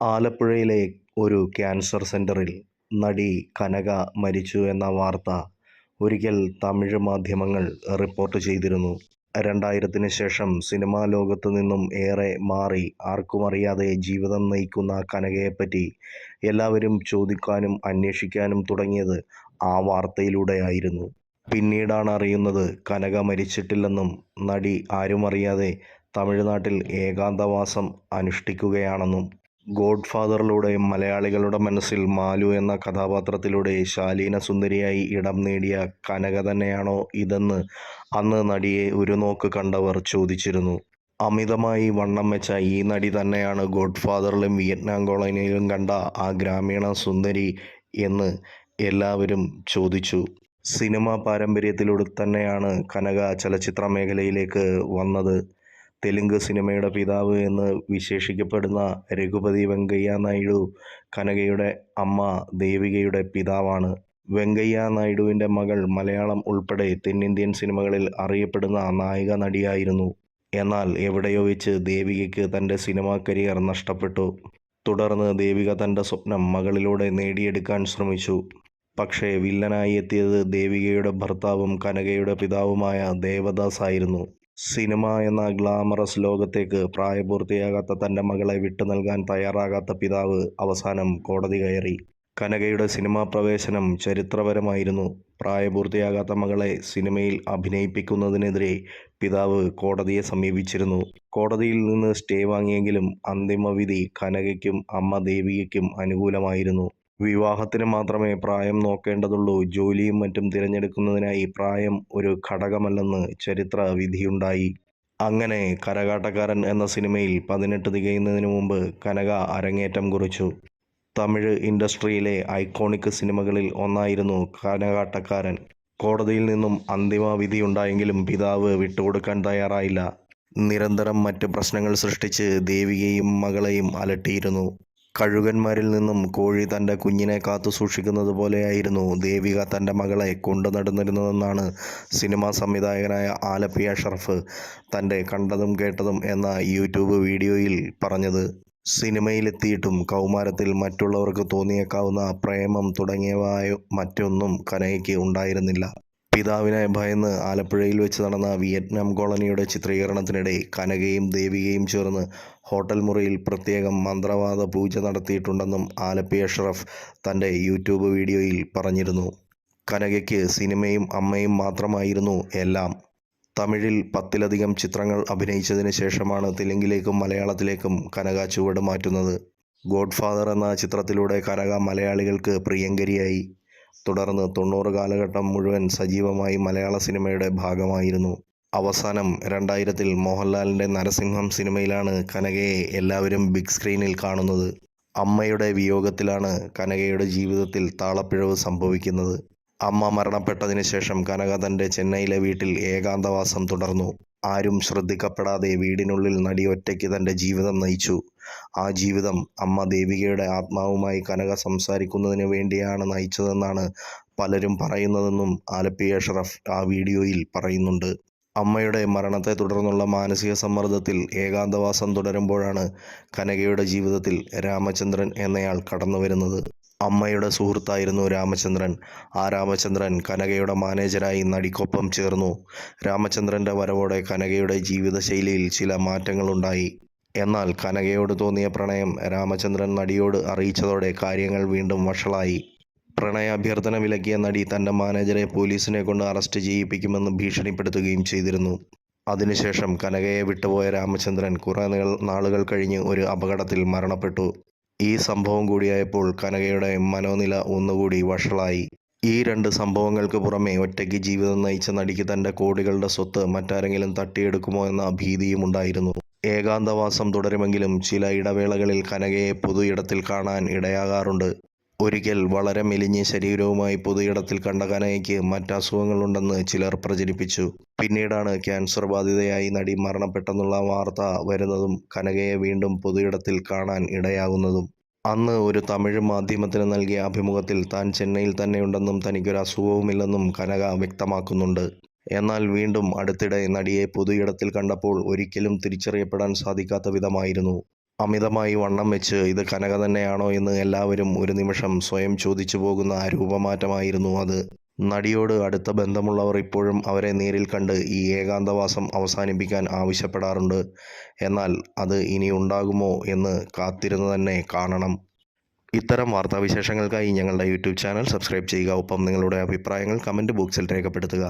ആലപ്പുഴയിലെ ഒരു ക്യാൻസർ സെന്ററിൽ നടി കനക മരിച്ചു എന്ന വാർത്ത ഒരിക്കൽ തമിഴ് മാധ്യമങ്ങൾ റിപ്പോർട്ട് ചെയ്തിരുന്നു. രണ്ടായിരത്തിന് ശേഷം സിനിമാ ലോകത്തു നിന്നും ഏറെ മാറി ആർക്കും അറിയാതെ ജീവിതം നയിക്കുന്ന കനകയെപ്പറ്റി എല്ലാവരും ചോദിക്കാനും അന്വേഷിക്കാനും തുടങ്ങിയത് ആ വാർത്തയിലൂടെയായിരുന്നു. പിന്നീടാണ് അറിയുന്നത് കനക മരിച്ചിട്ടില്ലെന്നും നടി ആരുമറിയാതെ തമിഴ്നാട്ടിൽ ഏകാന്തവാസം അനുഷ്ഠിക്കുകയാണെന്നും. ഗോഡ് ഫാദറിലൂടെ മലയാളികളുടെ മനസ്സിൽ മാലു എന്ന കഥാപാത്രത്തിലൂടെ ശാലീന സുന്ദരിയായി ഇടം നേടിയ കനക തന്നെയാണോ ഇതെന്ന് അന്ന് നടിയെ ഒരു നോക്ക് കണ്ടവർ ചോദിച്ചിരുന്നു. അമിതമായി വണ്ണം വെച്ച ഈ നടി തന്നെയാണ് ഗോഡ് ഫാദറിലും വിയറ്റ്നാം കോളനിയിലും കണ്ട ആ ഗ്രാമീണ സുന്ദരി എന്ന് എല്ലാവരും ചോദിച്ചു. സിനിമാ പാരമ്പര്യത്തിലൂടെ തന്നെയാണ് കനക ചലച്ചിത്ര മേഖലയിലേക്ക് വന്നത്. തെലുങ്ക് സിനിമയുടെ പിതാവ് എന്ന് വിശേഷിക്കപ്പെടുന്ന രഘുപതി വെങ്കയ്യ നായിഡു കനകയുടെ അമ്മ ദേവികയുടെ പിതാവാണ്. വെങ്കയ്യ നായിഡുവിന്റെ മകൾ മലയാളം ഉൾപ്പെടെ തെന്നിന്ത്യൻ സിനിമകളിൽ അറിയപ്പെടുന്ന നായിക നടിയായിരുന്നു. എന്നാൽ എവിടെയോ വെച്ച് ദേവികയ്ക്ക് തന്റെ സിനിമാ കരിയർ നഷ്ടപ്പെട്ടു. തുടർന്ന് ദേവിക തന്റെ സ്വപ്നം മകളിലൂടെ നേടിയെടുക്കാൻ ശ്രമിച്ചു. പക്ഷേ വില്ലനായി എത്തിയത് ദേവികയുടെ ഭർത്താവും കനകയുടെ പിതാവുമായ ദേവദാസ് ആയിരുന്നു. സിനിമ എന്ന ഗ്ലാമറസ് ലോകത്തേക്ക് പ്രായപൂർത്തിയാകാത്ത തന്റെ മകളെ വിട്ടു നൽകാൻ തയ്യാറാകാത്ത പിതാവ് അവസാനം കോടതി കയറി. കനകയുടെ സിനിമാ പ്രവേശനം ചരിത്രപരമായിരുന്നു. പ്രായപൂർത്തിയാകാത്ത മകളെ സിനിമയിൽ അഭിനയിപ്പിക്കുന്നതിനെതിരെ പിതാവ് കോടതിയെ സമീപിച്ചിരുന്നു. കോടതിയിൽ നിന്ന് സ്റ്റേ വാങ്ങിയെങ്കിലും അന്തിമവിധി കനകയ്ക്കും അമ്മ ദേവികയ്ക്കും അനുകൂലമായിരുന്നു. വിവാഹത്തിന് മാത്രമേ പ്രായം നോക്കേണ്ടതുള്ളൂ ജോലിയും മറ്റും തിരഞ്ഞെടുക്കുന്നതിനായി പ്രായം ഒരു ഘടകമല്ലെന്ന് ചരിത്ര വിധിയുണ്ടായി. അങ്ങനെ കരകാട്ടക്കാരൻ എന്ന സിനിമയിൽ പതിനെട്ട് തികയുന്നതിന് മുമ്പ് കനക അരങ്ങേറ്റം കുറിച്ചു. തമിഴ് ഇൻഡസ്ട്രിയിലെ ഐക്കോണിക് സിനിമകളിൽ ഒന്നായിരുന്നു കനകാട്ടക്കാരൻ കോടതിയിൽ നിന്നും അന്തിമ വിധിയുണ്ടായെങ്കിലും പിതാവ് വിട്ടുകൊടുക്കാൻ തയ്യാറായില്ല. നിരന്തരം മറ്റ് പ്രശ്നങ്ങൾ സൃഷ്ടിച്ച് ദേവികയും മകളെയും അലട്ടിയിരുന്നു. കഴുകന്മാരിൽ നിന്നും കോഴി തന്റെ കുഞ്ഞിനെ കാത്തു സൂക്ഷിക്കുന്നത് പോലെയായിരുന്നു ദേവിക തന്റെ മകളെ കൊണ്ടു നടന്നിരുന്നതെന്നാണ് സിനിമാ സംവിധായകനായ ആലപ്പി അഷ്റഫ് തന്റെ കണ്ടതും കേട്ടതും എന്ന യൂട്യൂബ് വീഡിയോയിൽ പറഞ്ഞത്. സിനിമയിലെത്തിയിട്ടും കൗമാരത്തിൽ മറ്റുള്ളവർക്ക് തോന്നിയേക്കാവുന്ന പ്രേമം തുടങ്ങിയവ മറ്റൊന്നും കനയ്ക്ക് ഉണ്ടായിരുന്നില്ല. പിതാവിനെ ഭയന്ന് ആലപ്പുഴയിൽ വെച്ച് നടന്ന വിയറ്റ്നാം കോളനിയുടെ ചിത്രീകരണത്തിനിടെ കനകയും ദേവികയും ചേർന്ന് ഹോട്ടൽ മുറിയിൽ പ്രത്യേകം മന്ത്രവാദ പൂജ നടത്തിയിട്ടുണ്ടെന്നും ആലപ്പി അഷ്റഫ് തന്റെ യൂട്യൂബ് വീഡിയോയിൽ പറഞ്ഞിരുന്നു. കനകയ്ക്ക് സിനിമയും അമ്മയും മാത്രമായിരുന്നു എല്ലാം. തമിഴിൽ പത്തിലധികം ചിത്രങ്ങൾ അഭിനയിച്ചതിന് ശേഷമാണ് തെലുങ്കിലേക്കും മലയാളത്തിലേക്കും കനക ചുവട് മാറ്റുന്നത്. ഗോഡ്ഫാദർ എന്ന ചിത്രത്തിലൂടെ കനക മലയാളികൾക്ക് പ്രിയങ്കരിയായി. തുടർന്ന് തൊണ്ണൂറ് കാലഘട്ടം മുഴുവൻ സജീവമായി മലയാള സിനിമയുടെ ഭാഗമായിരുന്നു. അവസാനം രണ്ടായിരത്തിൽ മോഹൻലാലിന്റെ നരസിംഹം സിനിമയിലാണ് കനകയെ എല്ലാവരും ബിഗ് സ്ക്രീനിൽ കാണുന്നത്. അമ്മയുടെ വിയോഗത്തിലാണ് കനകയുടെ ജീവിതത്തിൽ താളപ്പിഴവ് സംഭവിക്കുന്നത്. അമ്മ മരണപ്പെട്ടതിന് ശേഷം കനക തന്റെ ചെന്നൈയിലെ വീട്ടിൽ ഏകാന്തവാസം തുടർന്നു. ആരും ശ്രദ്ധിക്കപ്പെടാതെ വീടിനുള്ളിൽ നടി ഒറ്റയ്ക്ക് തന്റെ ജീവിതം നയിച്ചു. ആ ജീവിതം അമ്മ ദേവികയുടെ ആത്മാവുമായി കനക സംസാരിക്കുന്നതിന് വേണ്ടിയാണ് നയിച്ചതെന്നാണ് പലരും പറയുന്നതെന്നും ആലപ്പി അഷ്റഫ് ആ വീഡിയോയിൽ പറയുന്നുണ്ട്. അമ്മയുടെ മരണത്തെ തുടർന്നുള്ള മാനസിക സമ്മർദ്ദത്തിൽ ഏകാന്തവാസം തുടരുമ്പോഴാണ് കനകയുടെ ജീവിതത്തിൽ രാമചന്ദ്രൻ എന്നയാൾ കടന്നുവരുന്നത്. അമ്മയുടെ സുഹൃത്തായിരുന്നു രാമചന്ദ്രൻ. ആ രാമചന്ദ്രൻ കനകയുടെ മാനേജരായി നടിക്കൊപ്പം ചേർന്നു. രാമചന്ദ്രന്റെ വരവോടെ കനകയുടെ ജീവിതശൈലിയിൽ ചില മാറ്റങ്ങളുണ്ടായി. എന്നാൽ കനകയോട് തോന്നിയ പ്രണയം രാമചന്ദ്രൻ നടിയോട് അറിയിച്ചതോടെ കാര്യങ്ങൾ വീണ്ടും വഷളായി. പ്രണയാഭ്യർത്ഥന വിലക്കിയ നടി തന്റെ മാനേജരെ പോലീസിനെക്കൊണ്ട് അറസ്റ്റ് ചെയ്യിപ്പിക്കുമെന്ന് ഭീഷണിപ്പെടുത്തുകയും ചെയ്തിരുന്നു. അതിനുശേഷം കനകയെ വിട്ടുപോയ രാമചന്ദ്രൻ കുറേ നാളുകൾ കഴിഞ്ഞ് ഒരു അപകടത്തിൽ മരണപ്പെട്ടു. ഈ സംഭവം കൂടിയായപ്പോൾ കനകയുടെ മനോനില ഒന്നുകൂടി വഷളായി. ഈ രണ്ട് സംഭവങ്ങൾക്ക് പുറമേ ഒറ്റയ്ക്ക് ജീവിതം നയിച്ച നടിക്ക് തന്റെ കോടികളുടെ സ്വത്ത് മറ്റാരെങ്കിലും തട്ടിയെടുക്കുമോ എന്ന ഭീതിയും ഉണ്ടായിരുന്നു ഏകാന്തവാസം തുടരുമെങ്കിലും ചില ഇടവേളകളിൽ കനകയെ പൊതു ഇടത്തിൽ കാണാൻ ഇടയാകാറുണ്ട്. ഒരിക്കൽ വളരെ മെലിഞ്ഞ ശരീരവുമായി പൊതു ഇടത്തിൽ കണ്ട കനകയ്ക്ക് മറ്റസുഖങ്ങളുണ്ടെന്ന് ചിലർ പ്രചരിപ്പിച്ചു. പിന്നീടാണ് ക്യാൻസർ ബാധിതയായി നടി മരണപ്പെട്ടെന്നുള്ള വാർത്ത വരുന്നതും കനകയെ വീണ്ടും പൊതു ഇടത്തിൽ കാണാൻ ഇടയാകുന്നതും. അന്ന് ഒരു തമിഴ് മാധ്യമത്തിന് നൽകിയ അഭിമുഖത്തിൽ താൻ ചെന്നൈയിൽ തന്നെയുണ്ടെന്നും തനിക്കൊരു അസുഖവുമില്ലെന്നും കനക വ്യക്തമാക്കുന്നുണ്ട്. എന്നാൽ വീണ്ടും അടുത്തിടെ നടിയെ പൊതു ഇടത്തിൽ കണ്ടപ്പോൾ ഒരിക്കലും തിരിച്ചറിയപ്പെടാൻ സാധിക്കാത്ത വിധമായിരുന്നു. അമിതമായി വണ്ണം വെച്ച് ഇത് കനക തന്നെയാണോ എന്ന് എല്ലാവരും ഒരു നിമിഷം സ്വയം ചോദിച്ചു പോകുന്ന രൂപമാറ്റമായിരുന്നു അത്. നടിയോട് അടുത്ത ബന്ധമുള്ളവർ ഇപ്പോഴും അവരെ നേരിൽ കണ്ട് ഈ ഏകാന്തവാസം അവസാനിപ്പിക്കാൻ ആവശ്യപ്പെടാറുണ്ട്. എന്നാൽ അത് ഇനി ഉണ്ടാകുമോ എന്ന് കാത്തിരുന്ന് തന്നെ കാണണം. ഇത്തരം വാർത്താവിശേഷങ്ങൾക്കായി ഞങ്ങളുടെ യൂട്യൂബ് ചാനൽ സബ്സ്ക്രൈബ് ചെയ്യുക. ഒപ്പം നിങ്ങളുടെ അഭിപ്രായങ്ങൾ കമന്റ് ബോക്സിൽ രേഖപ്പെടുത്തുക.